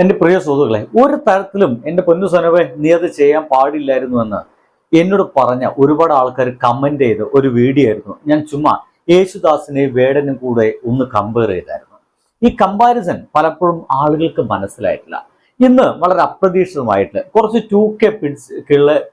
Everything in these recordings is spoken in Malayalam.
എന്റെ പ്രിയ സുഹൃത്തുക്കളെ ഒരു തരത്തിലും എന്റെ പൊന്നു സനവെ നീ അത് ചെയ്യാൻ പാടില്ലായിരുന്നു എന്ന് എന്നോട് പറഞ്ഞ ഒരുപാട് ആൾക്കാർ കമന്റ് ചെയ്ത ഒരു വീഡിയോ ആയിരുന്നു. ഞാൻ ചുമ്മാ യേശുദാസിനെ വേടനും കൂടെ ഒന്ന് കമ്പയർ ചെയ്തായിരുന്നു. ഈ കമ്പാരിസൺ പലപ്പോഴും ആളുകൾക്ക് മനസ്സിലായിട്ടില്ല. ഇന്ന് വളരെ അപ്രതീക്ഷിതമായിട്ട് കുറച്ച് ടു കെ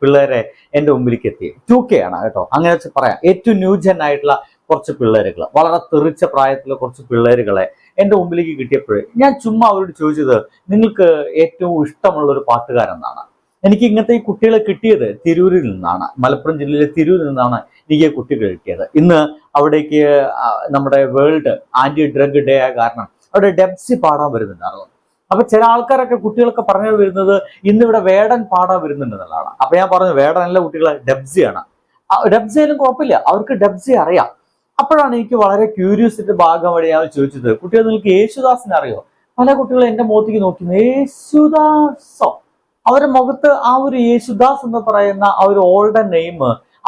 പിള്ളേരെ എന്റെ മുമ്പിലേക്ക് എത്തി. ടു കെ ആണ് കേട്ടോ. അങ്ങനെ വെച്ച് പറയാം. ഏറ്റവും ന്യൂജൻ ആയിട്ടുള്ള കുറച്ച് പിള്ളേരുകൾ വളരെ തെറിച്ച പ്രായത്തിലെ കുറച്ച് പിള്ളേരുകളെ എന്റെ മുമ്പിലേക്ക് കിട്ടിയപ്പോൾ ഞാൻ ചുമ്മാ അവരോട് ചോദിച്ചത് നിങ്ങൾക്ക് ഏറ്റവും ഇഷ്ടമുള്ള ഒരു പാട്ടുകാരൻ എന്നാണ് എനിക്ക് ഇങ്ങനത്തെ ഈ കുട്ടികളെ കിട്ടിയത് തിരൂരിൽ നിന്നാണ്. മലപ്പുറം ജില്ലയിലെ തിരൂരിൽ നിന്നാണ് എനിക്ക് ഈ കുട്ടികൾ കിട്ടിയത്. ഇന്ന് അവിടേക്ക് നമ്മുടെ വേൾഡ് ആന്റി ഡ്രഗ് ഡേ ആയ കാരണം അവിടെ ഡെബ്സി പാടാൻ വരുന്നുണ്ടായിരുന്നു. അപ്പൊ ചില ആൾക്കാരൊക്കെ കുട്ടികളൊക്കെ പറഞ്ഞു വരുന്നത് ഇന്നിവിടെ വേടൻ പാടാൻ വരുന്നുണ്ട് എന്നുള്ളതാണ്. അപ്പൊ ഞാൻ പറഞ്ഞു വേടൻ എല്ലാ കുട്ടികളെ ഡെബ്സിയാണ്. ഡെബ്സിയിലും കുഴപ്പമില്ല. അവർക്ക് ഡെബ്സി അറിയാം. അപ്പോഴാണ് എനിക്ക് വളരെ ക്യൂരിയസിന്റെ വഴി ഞാൻ ചോദിച്ചത്. കുട്ടികൾ നിങ്ങൾക്ക് യേശുദാസിനെ അറിയോ? പല കുട്ടികൾ എന്റെ മുഖത്തേക്ക് നോക്കി യേശുദാസോ? അവരുടെ മുഖത്ത് ആ ഒരു യേശുദാസ് എന്ന് പറയുന്ന ആ ഒരു ഓൾഡ് നെയിം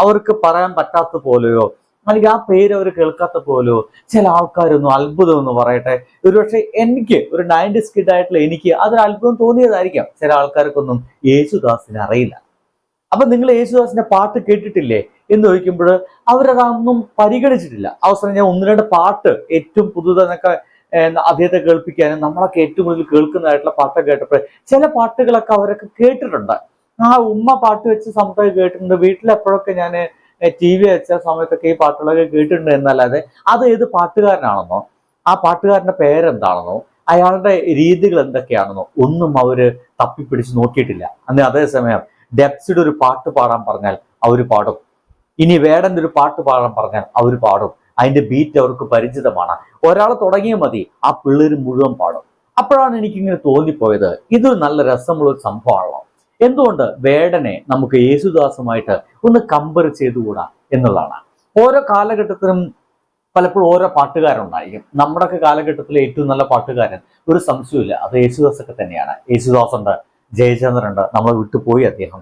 അവർക്ക് പറയാൻ പറ്റാത്ത പോലെയോ? അല്ലെങ്കിൽ ആ പേര് അവർ കേൾക്കാത്ത പോലെയോ? ചില ആൾക്കാരൊന്നും അത്ഭുതം എന്ന് പറയട്ടെ. ഒരുപക്ഷെ എനിക്ക് ഒരു നയന്റി സ്കിഡ് ആയിട്ടുള്ള എനിക്ക് അതൊരു അത്ഭുതം തോന്നിയതായിരിക്കാം. ചില ആൾക്കാർക്കൊന്നും യേശുദാസിനെ അറിയില്ല. അപ്പൊ നിങ്ങൾ യേശുദാസിന്റെ പാട്ട് കേട്ടിട്ടില്ലേ? എന്ന് ചോദിക്കുമ്പോൾ അവരതൊന്നും പരിഗണിച്ചിട്ടില്ല. അവസരം ഞാൻ ഒന്ന് രണ്ട് പാട്ട് ഏറ്റവും പുതുതെന്നൊക്കെ അദ്ദേഹത്തെ കേൾപ്പിക്കാനും നമ്മളൊക്കെ ഏറ്റവും കൂടുതൽ കേൾക്കുന്നതായിട്ടുള്ള പാട്ടൊക്കെ കേട്ടപ്പോൾ ചില പാട്ടുകളൊക്കെ അവരൊക്കെ കേട്ടിട്ടുണ്ട്. ആ ഉമ്മ പാട്ട് വെച്ച് സമയത്തൊക്കെ കേട്ടിട്ടുണ്ട്. വീട്ടിലെപ്പോഴൊക്കെ ഞാൻ ടി വി വെച്ച സമയത്തൊക്കെ ഈ പാട്ടുകളൊക്കെ കേട്ടിട്ടുണ്ട് എന്നല്ലാതെ അത് ഏത് പാട്ടുകാരനാണെന്നോ ആ പാട്ടുകാരന്റെ പേരെന്താണെന്നോ അയാളുടെ രീതികൾ എന്തൊക്കെയാണെന്നോ ഒന്നും അവർ തപ്പിപ്പിടിച്ച് നോക്കിയിട്ടില്ല. അന്ന് അതേസമയം ഡെപ്സിഡ് ഒരു പാട്ട് പാടാൻ പറഞ്ഞാൽ അവർ പാടും. ഇനി വേടന്റെ ഒരു പാട്ട് പാടാൻ പറഞ്ഞാൽ അവർ പാടും. അതിന്റെ ബീറ്റ് അവർക്ക് പരിചിതമാണ്. ഒരാൾ തുടങ്ങിയാൽ മതി ആ പിള്ളേർ മുഴുവൻ പാടും. അപ്പോഴാണ് എനിക്കിങ്ങനെ തോന്നിപ്പോയത് ഇത് നല്ല രസമുള്ള ഒരു സംഭവമാണല്ലോ. എന്തുകൊണ്ട് വേടനെ നമുക്ക് യേശുദാസുമായിട്ട് ഒന്ന് കമ്പയർ ചെയ്തുകൂടാ എന്നുള്ളതാണ്. ഓരോ കാലഘട്ടത്തിലും പലപ്പോഴും ഓരോ പാട്ടുകാരുണ്ടായിരിക്കും. നമ്മുടെയൊക്കെ കാലഘട്ടത്തിലെ ഏറ്റവും നല്ല പാട്ടുകാരൻ ഒരു സംശയമില്ല അത് യേശുദാസൊക്കെ തന്നെയാണ്. യേശുദാസ് ഉണ്ട് ജയചന്ദ്രൻ ഉണ്ട് നമ്മളെ വിട്ടുപോയി അദ്ദേഹം.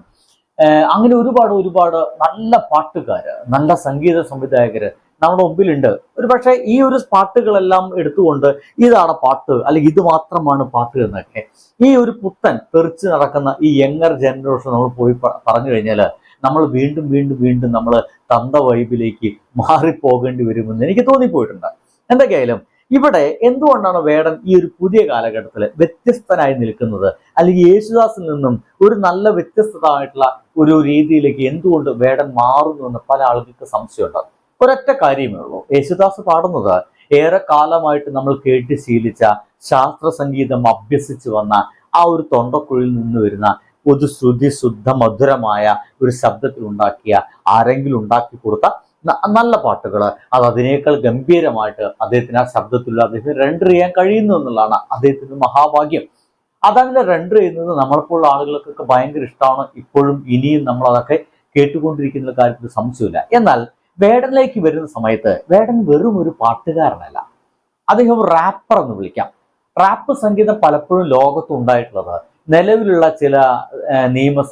അങ്ങനെ ഒരുപാട് ഒരുപാട് നല്ല പാട്ടുകാര് നല്ല സംഗീത സംവിധായകര് നമ്മുടെ മുമ്പിലുണ്ട്. ഒരു പക്ഷേ ഈ ഒരു പാട്ടുകളെല്ലാം എടുത്തുകൊണ്ട് ഇതാണ് പാട്ട് അല്ലെങ്കിൽ ഇത് മാത്രമാണ് പാട്ട് എന്നൊക്കെ. ഈ ഒരു പുത്തൻ തെറിച്ച് നടക്കുന്ന ഈ യങ്ങർ ജനറേഷൻ നമ്മൾ പോയി പറഞ്ഞു കഴിഞ്ഞാൽ നമ്മൾ വീണ്ടും വീണ്ടും വീണ്ടും നമ്മൾ തന്ത വൈബിലേക്ക് മാറിപ്പോകേണ്ടി വരുമെന്ന് എനിക്ക് തോന്നിപ്പോയിട്ടുണ്ട്. എന്തൊക്കെയായാലും ഇവിടെ എന്തുകൊണ്ടാണ് വേടൻ ഈ ഒരു പുതിയ കാലഘട്ടത്തിൽ വ്യത്യസ്തനായി നിൽക്കുന്നത്? അല്ലെങ്കിൽ യേശുദാസിൽ നിന്നും ഒരു നല്ല വ്യത്യസ്തമായിട്ടുള്ള ഒരു രീതിയിലേക്ക് എന്തുകൊണ്ട് വേടൻ മാറുന്നു എന്ന് പല ആളുകൾക്ക് സംശയമുണ്ട്. ഒരൊറ്റ കാര്യമേ ഉള്ളൂ. യേശുദാസ് പാടുന്നത് ഏറെ കാലമായിട്ട് നമ്മൾ കേട്ട് ശീലിച്ച ശാസ്ത്ര സംഗീതം അഭ്യസിച്ചു വന്ന ആ ഒരു തൊണ്ടക്കുഴിയിൽ നിന്ന് വരുന്ന ഒരു ശ്രുതി ശുദ്ധ മധുരമായ ഒരു ശബ്ദത്തിൽ ഉണ്ടാക്കിയ ആരെങ്കിലും ഉണ്ടാക്കി കൊടുത്ത നല്ല പാട്ടുകൾ അത് അതിനേക്കാൾ ഗംഭീരമായിട്ട് അദ്ദേഹത്തിന് ആ ശബ്ദത്തിൽ അദ്ദേഹത്തിന് റെൻഡർ ചെയ്യാൻ കഴിയുന്നു എന്നുള്ളതാണ് അദ്ദേഹത്തിന് മഹാഭാഗ്യം. അതങ്ങനെ റെൻഡർ ചെയ്യുന്നത് നമ്മളെപ്പോലുള്ള ആളുകൾക്കൊക്കെ ഭയങ്കര ഇഷ്ടമാണ്. ഇപ്പോഴും ഇനിയും നമ്മൾ അതൊക്കെ കേട്ടുകൊണ്ടിരിക്കുന്ന കാര്യത്തിൽ സംശയമില്ല. എന്നാൽ വേടനിലേക്ക് വരുന്ന സമയത്ത് വേടൻ വെറും ഒരു പാട്ടുകാരനല്ല. അദ്ദേഹം റാപ്പർ എന്ന് വിളിക്കാം. റാപ്പ് സംഗീതം പലപ്പോഴും ലോകത്തുണ്ടായിട്ടുള്ളത് നിലവിലുള്ള ചില നിയമ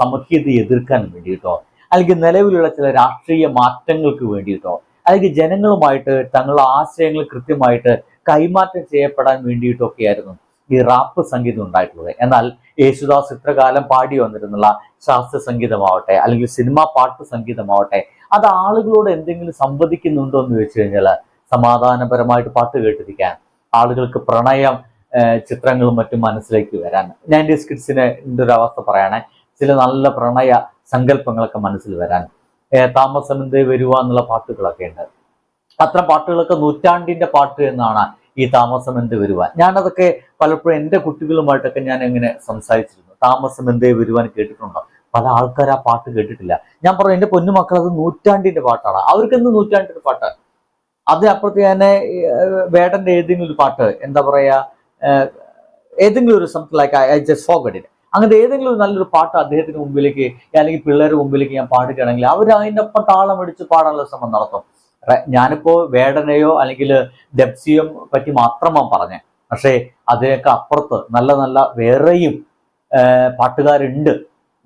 എതിർക്കാൻ വേണ്ടിയിട്ടോ അല്ലെങ്കിൽ നിലവിലുള്ള ചില രാഷ്ട്രീയ മാറ്റങ്ങൾക്ക് വേണ്ടിയിട്ടോ അല്ലെങ്കിൽ ജനങ്ങളുമായിട്ട് തങ്ങളുടെ ആശയങ്ങൾ കൃത്യമായിട്ട് കൈമാറ്റം ചെയ്യപ്പെടാൻ വേണ്ടിയിട്ടൊക്കെയായിരുന്നു ഈ റാപ്പ് സംഗീതം ഉണ്ടായിട്ടുള്ളത്. എന്നാൽ യേശുദാസ് ഇത്രകാലം പാടി വന്നിരുന്നുള്ള ശാസ്ത്ര സംഗീതമാവട്ടെ അല്ലെങ്കിൽ സിനിമാ പാട്ട് സംഗീതമാവട്ടെ അത് ആളുകളോട് എന്തെങ്കിലും സംവദിക്കുന്നുണ്ടോ എന്ന് ചോദിച്ചു കഴിഞ്ഞാൽ സമാധാനപരമായിട്ട് പാട്ട് കേട്ടിരിക്കാൻ ആളുകൾക്ക് പ്രണയം ചിത്രങ്ങളും മറ്റും മനസ്സിലേക്ക് വരാൻ. നയന്റീസ് കിഡ്സിന് ഒരു അവസ്ഥ പറയണേ. ചില നല്ല പ്രണയ സങ്കല്പങ്ങളൊക്കെ മനസ്സിൽ വരാൻ. താമസമെന്തേ വരുക എന്നുള്ള പാട്ടുകളൊക്കെ ഉണ്ട്. അത്തരം പാട്ടുകളൊക്കെ നൂറ്റാണ്ടിന്റെ പാട്ട് എന്നാണ് ഈ താമസം എന്ത് വരുവാൻ ഞാനതൊക്കെ പലപ്പോഴും എന്റെ കുട്ടികളുമായിട്ടൊക്കെ ഞാൻ എങ്ങനെ സംസാരിച്ചിരുന്നു. താമസം എന്തേ വരുവാൻ കേട്ടിട്ടുണ്ടോ? പല ആൾക്കാർ ആ പാട്ട് കേട്ടിട്ടില്ല. ഞാൻ പറഞ്ഞു എന്റെ പൊന്നുമക്കൾ അത് നൂറ്റാണ്ടിന്റെ പാട്ടാണ്. അവർക്ക് എന്ത് നൂറ്റാണ്ടിന്റെ പാട്ട്. അതിനപ്പുറത്ത് തന്നെ വേടന്റെ ഏതെങ്കിലും ഒരു പാട്ട് എന്താ പറയാ ഏതെങ്കിലും ഒരു സംതിങ് ലൈക്ക് ഐ ജസ്റ്റ് ഫോഗഡിന് അങ്ങനത്തെ ഏതെങ്കിലും ഒരു നല്ലൊരു പാട്ട് അദ്ദേഹത്തിന് മുമ്പിലേക്ക് അല്ലെങ്കിൽ പിള്ളേരുടെ മുമ്പിലേക്ക് ഞാൻ പാടുകയാണെങ്കിൽ അവർ അതിന്റെ ഒപ്പം താളം അടിച്ച് പാടാനുള്ള ശ്രമം നടത്തും. ഞാനിപ്പോ വേടനെയോ അല്ലെങ്കിൽ ഡെപ്സിയോ പറ്റി മാത്രമാണ് പറഞ്ഞത് പക്ഷേ അതിനൊക്കെ അപ്പുറത്ത് നല്ല നല്ല വേറെയും പാട്ടുകാരുണ്ട്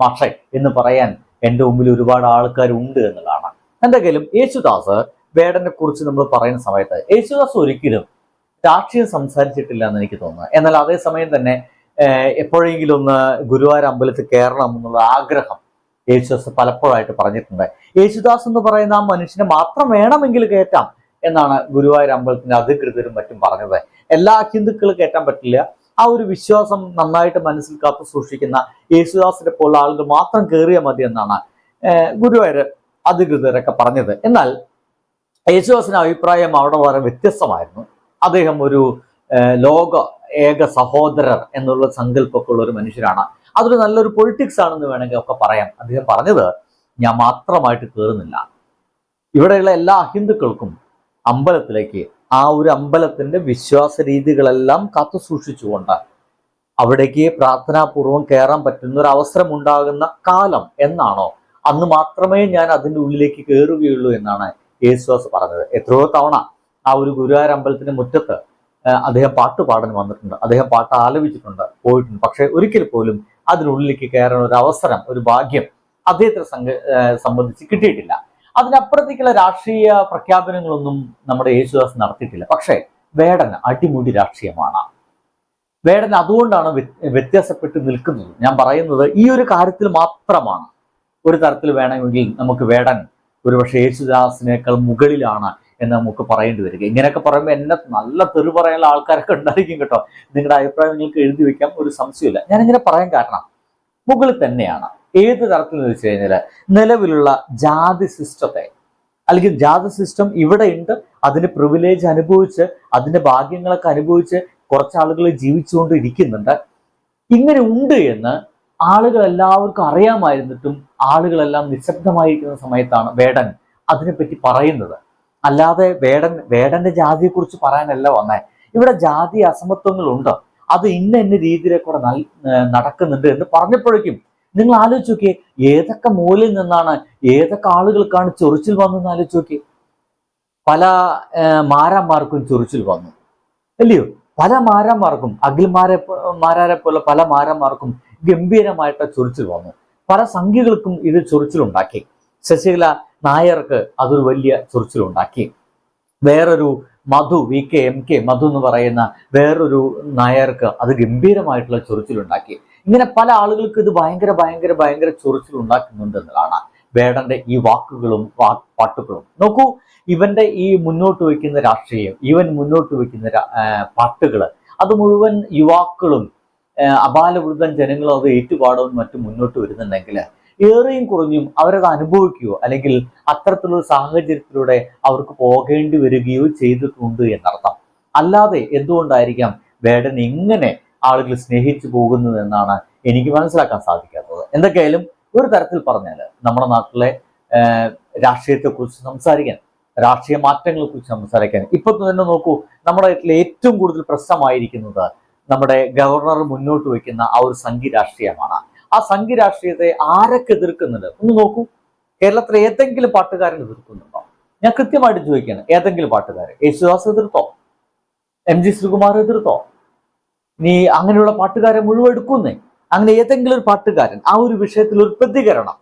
മാഷെ എന്ന് പറയാൻ എന്റെ മുമ്പിൽ ഒരുപാട് ആൾക്കാരുണ്ട് എന്നുള്ളതാണ്. എന്തെങ്കിലും യേശുദാസ് വേടനെ കുറിച്ച് നമ്മൾ പറയുന്ന സമയത്ത് യേശുദാസ് ഒരിക്കലും രാഷ്ട്രീയം സംസാരിച്ചിട്ടില്ല എന്ന് എനിക്ക് തോന്നുന്നു. എന്നാൽ അതേസമയം തന്നെ എപ്പോഴെങ്കിലും ഒന്ന് ഗുരുവായൂർ അമ്പലത്തിൽ കയറണം എന്നുള്ള ആഗ്രഹം യേശുദാസ് പലപ്പോഴായിട്ട് പറഞ്ഞിട്ടുണ്ട്. യേശുദാസ് എന്ന് പറയുന്ന ആ മനുഷ്യനെ മാത്രം വേണമെങ്കിൽ കയറ്റാം എന്നാണ് ഗുരുവായൂർ അമ്പലത്തിന്റെ അധികൃതരും മറ്റും പറഞ്ഞത്. എല്ലാ ഹിന്ദുക്കളും കയറ്റാൻ പറ്റില്ല. ആ ഒരു വിശ്വാസം നന്നായിട്ട് മനസ്സിൽ കാത്തു സൂക്ഷിക്കുന്ന യേശുദാസിനെ പോലുള്ള ആളുകൾ മാത്രം കയറിയാൽ മതി എന്നാണ് ഗുരുവായൂർ അധികൃതരൊക്കെ പറഞ്ഞത്. എന്നാൽ യേശുദാസിന്റെ അഭിപ്രായം അവിടെ വളരെ വ്യത്യസ്തമായിരുന്നു. അദ്ദേഹം ഒരു ലോക ഏക സഹോദരർ എന്നുള്ള സങ്കല്പമൊക്കെ ഉള്ള ഒരു മനുഷ്യരാണ്. അതൊരു നല്ലൊരു പൊളിറ്റിക്സ് ആണെന്ന് വേണമെങ്കിൽ ഒക്കെ പറയാം. അദ്ദേഹം പറഞ്ഞത് ഞാൻ മാത്രമായിട്ട് കയറുന്നില്ല ഇവിടെയുള്ള എല്ലാ അഹിന്ദുക്കൾക്കും അമ്പലത്തിലേക്ക് ആ ഒരു അമ്പലത്തിന്റെ വിശ്വാസ രീതികളെല്ലാം കാത്തു സൂക്ഷിച്ചുകൊണ്ട് അവിടേക്ക് പ്രാർത്ഥനാപൂർവം കയറാൻ പറ്റുന്ന ഒരു അവസരം ഉണ്ടാകുന്ന കാലം എന്നാണോ? അന്ന് മാത്രമേ ഞാൻ അതിന്റെ ഉള്ളിലേക്ക് കയറുകയുള്ളൂ എന്നാണ് യേശുദാസ് പറഞ്ഞത്. എത്രയോ തവണ ആ ഒരു ഗുരുവായൂർ അമ്പലത്തിന്റെ മുറ്റത്ത് അദ്ദേഹം പാട്ട് പാടാൻ വന്നിട്ടുണ്ട്. അദ്ദേഹം പാട്ട് ആലപിച്ചിട്ടുണ്ട് പോയിട്ടുണ്ട്. പക്ഷെ ഒരിക്കൽ പോലും അതിനുള്ളിലേക്ക് കയറാൻ ഒരു അവസരം ഒരു ഭാഗ്യം അദ്ദേഹത്തെ സംബന്ധിച്ച് കിട്ടിയിട്ടില്ല. അതിനപ്പുറത്തേക്കുള്ള രാഷ്ട്രീയ പ്രഖ്യാപനങ്ങളൊന്നും നമ്മുടെ യേശുദാസ് നടത്തിയിട്ടില്ല. പക്ഷേ വേടൻ അടിമുടി രാഷ്ട്രീയമാണ്. വേടൻ അതുകൊണ്ടാണ് വ്യ- വ്യത്യാസപ്പെട്ട് നിൽക്കുന്നത്. ഞാൻ പറയുന്നത് ഈ ഒരു കാര്യത്തിൽ മാത്രമാണ്. ഒരു തരത്തിൽ വേണമെങ്കിൽ നമുക്ക് വേടൻ ഒരുപക്ഷെ യേശുദാസിനേക്കാൾ മുകളിലാണ് എന്ന് നമുക്ക് പറയേണ്ടി വരിക. ഇങ്ങനെയൊക്കെ പറയുമ്പോൾ എന്നെ നല്ല തെറി പറയാനുള്ള ആൾക്കാരൊക്കെ ഉണ്ടായിരിക്കും കേട്ടോ. നിങ്ങളുടെ അഭിപ്രായം നിങ്ങൾക്ക് എഴുതി വെക്കാം ഒരു സംശയമില്ല. ഞാനിങ്ങനെ പറയാൻ കാരണം മുകളിൽ തന്നെയാണ്. ഏത് തരത്തിൽ എന്ന് വെച്ച് കഴിഞ്ഞാൽ നിലവിലുള്ള ജാതി സിസ്റ്റത്തെ അല്ലെങ്കിൽ ജാതി സിസ്റ്റം ഇവിടെ ഉണ്ട് അതിന് പ്രിവിലേജ് അനുഭവിച്ച് അതിന്റെ ഭാഗ്യങ്ങളൊക്കെ അനുഭവിച്ച് കുറച്ച് ആളുകൾ ജീവിച്ചുകൊണ്ട് ഇരിക്കുന്നുണ്ട് ഇങ്ങനെ ഉണ്ട് എന്ന് ആളുകൾ എല്ലാവർക്കും അറിയാമായിരുന്നിട്ടും ആളുകളെല്ലാം നിശബ്ദമായിരിക്കുന്ന സമയത്താണ് വേടൻ അതിനെപ്പറ്റി പറയുന്നത്. അല്ലാതെ വേടൻ വേടന്റെ ജാതിയെ കുറിച്ച് പറയാനല്ല വന്നേ. ഇവിടെ ജാതി അസമത്വങ്ങളുണ്ട്. അത് ഇന്ന ഇന്ന രീതിയിലെ കൂടെ നടക്കുന്നുണ്ട് എന്ന് പറഞ്ഞപ്പോഴേക്കും നിങ്ങൾ ആലോചിച്ച് നോക്കിയേ ഏതൊക്കെ മൂലയിൽ നിന്നാണ് ഏതൊക്കെ ആളുകൾക്കാണ് ചൊറിച്ചിൽ വന്നെന്ന് ആലോചിച്ച് നോക്കിയേ. പല മാരാന്മാർക്കും ചൊറിച്ചിൽ വന്നു. അല്ലയോ? പല മാരാന്മാർക്കും അഖിൽമാരെ മാരാരെ പോലെ പല മാരാന്മാർക്കും ഗംഭീരമായിട്ട് ചൊറിച്ചിൽ വന്നു. പല സംഖ്യകൾക്കും ഇത് ചൊറിച്ചിലുണ്ടാക്കി. ശശികല നായർക്ക് അതൊരു വലിയ ചൊറിച്ചിലുണ്ടാക്കി. വേറൊരു Madhu V K M K Madhu എന്ന് പറയുന്ന വേറൊരു നായർക്ക് അത് ഗംഭീരമായിട്ടുള്ള ചൊറിച്ചിലുണ്ടാക്കി. ഇങ്ങനെ പല ആളുകൾക്ക് ഇത് ഭയങ്കര ഭയങ്കര ഭയങ്കര ചൊറിച്ചിലുണ്ടാക്കുന്നുണ്ടെന്നതാണ് വേടന്റെ ഈ വാക്കുകളും പാട്ടുകളും. നോക്കൂ ഇവന്റെ ഈ മുന്നോട്ട് വയ്ക്കുന്ന രാഷ്ട്രീയം ഇവൻ മുന്നോട്ട് വയ്ക്കുന്ന പാട്ടുകൾ അത് മുഴുവൻ യുവാക്കളും അപാലവൃദ്ധൻ ജനങ്ങളും അത് ഏറ്റുപാടവും മറ്റും മുന്നോട്ട് വരുന്നുണ്ടെങ്കിൽ ഏറെയും കുറഞ്ഞും അവരത് അനുഭവിക്കുകയോ അല്ലെങ്കിൽ അത്തരത്തിലുള്ള സാഹചര്യത്തിലൂടെ അവർക്ക് പോകേണ്ടി വരികയോ ചെയ്തിട്ടുണ്ട് എന്നർത്ഥം. അല്ലാതെ എന്തുകൊണ്ടായിരിക്കാം വേടൻ എങ്ങനെ ആളുകൾ സ്നേഹിച്ചു പോകുന്നത് എന്നാണ് എനിക്ക് മനസ്സിലാക്കാൻ സാധിക്കാത്തത്? എന്തൊക്കെയായാലും ഒരു തരത്തിൽ പറഞ്ഞാൽ നമ്മുടെ നാട്ടിലെ രാഷ്ട്രീയത്തെക്കുറിച്ച് സംസാരിക്കാൻ രാഷ്ട്രീയ മാറ്റങ്ങളെ കുറിച്ച് സംസാരിക്കാൻ. ഇപ്പൊ തന്നെ നോക്കൂ നമ്മുടെ നാട്ടിലെ ഏറ്റവും കൂടുതൽ പ്രശ്നമായിരിക്കുന്നത് നമ്മുടെ ഗവർണർ മുന്നോട്ട് വയ്ക്കുന്ന ആ ഒരു സംഘി രാഷ്ട്രീയമാണ്. ആ സംഘി രാഷ്ട്രീയത്തെ ആരൊക്കെ എതിർക്കുന്നുണ്ട്? ഒന്ന് നോക്കൂ. കേരളത്തിലെ ഏതെങ്കിലും പാട്ടുകാരൻ എതിർക്കുന്നുണ്ടോ? ഞാൻ കൃത്യമായിട്ട് ചോദിക്കുകയാണ്. ഏതെങ്കിലും പാട്ടുകാരൻ? യേശുദാസ് എതിർത്തോ? എം ജി ശ്രീകുമാർ എതിർത്തോ? നീ അങ്ങനെയുള്ള പാട്ടുകാരെ മുഴുവൻ എടുക്കുന്നേ? അങ്ങനെ ഏതെങ്കിലും ഒരു പാട്ടുകാരൻ ആ ഒരു വിഷയത്തിൽ ഒരു പ്രതികരണം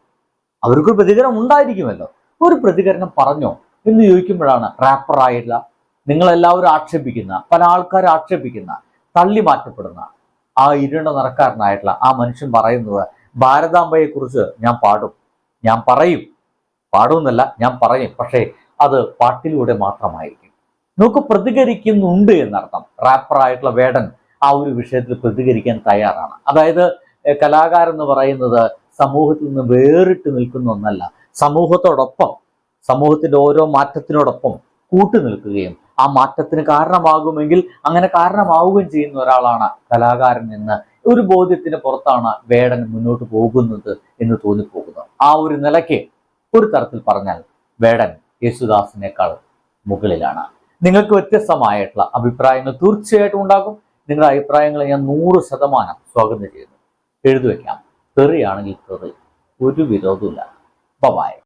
അവർക്കൊരു പ്രതികരണം ഉണ്ടായിരിക്കുമല്ലോ. ഒരു പ്രതികരണം പറഞ്ഞോ എന്ന് ചോദിക്കുമ്പോഴാണ് റാപ്പറായിട്ടുള്ള നിങ്ങളെല്ലാവരും ആക്ഷേപിക്കുന്ന പല ആൾക്കാർ ആക്ഷേപിക്കുന്ന തള്ളി മാറ്റപ്പെടുന്ന ആ ഇരുണ്ട നിറക്കാരനായിട്ടുള്ള ആ മനുഷ്യൻ പറയുന്നത് ഭാരതാംബയെക്കുറിച്ച് ഞാൻ പാടും. ഞാൻ പറയും. പാടുമെന്നല്ല ഞാൻ പറയും. പക്ഷേ അത് പാട്ടിലൂടെ മാത്രമായിരിക്കും. നമുക്ക് പ്രതികരിക്കുന്നുണ്ട് എന്നർത്ഥം. റാപ്പറായിട്ടുള്ള വേടൻ ആ ഒരു വിഷയത്തിൽ പ്രതികരിക്കാൻ തയ്യാറാണ്. അതായത് കലാകാരൻ എന്ന് പറയുന്നത് സമൂഹത്തിൽ നിന്ന് വേറിട്ട് നിൽക്കുന്ന ഒന്നല്ല. സമൂഹത്തോടൊപ്പം സമൂഹത്തിന്റെ ഓരോ മാറ്റത്തിനോടൊപ്പം കൂട്ടു നിൽക്കുകയും ആ മാറ്റത്തിന് കാരണമാകുമെങ്കിൽ അങ്ങനെ കാരണമാവുകയും ചെയ്യുന്ന ഒരാളാണ് കലാകാരൻ എന്ന്. ഒരു ബോധ്യത്തിന് പുറത്താണ് വേടൻ മുന്നോട്ട് പോകുന്നത് എന്ന് തോന്നിപ്പോകുന്നത് ആ ഒരു നിലയ്ക്ക് ഒരു തരത്തിൽ പറഞ്ഞാൽ വേടൻ യേശുദാസിനേക്കാൾ മുകളിലാണ്. നിങ്ങൾക്ക് വ്യത്യസ്തമായിട്ടുള്ള അഭിപ്രായങ്ങൾ തീർച്ചയായിട്ടും ഉണ്ടാകും. നിങ്ങളുടെ അഭിപ്രായങ്ങൾ ഞാൻ നൂറ് ശതമാനം സ്വാഗതം ചെയ്യുന്നു. എഴുതി വയ്ക്കാം തെറിയാണെങ്കിൽ തെറി. ഒരു വിരോധമില്ല ബൈ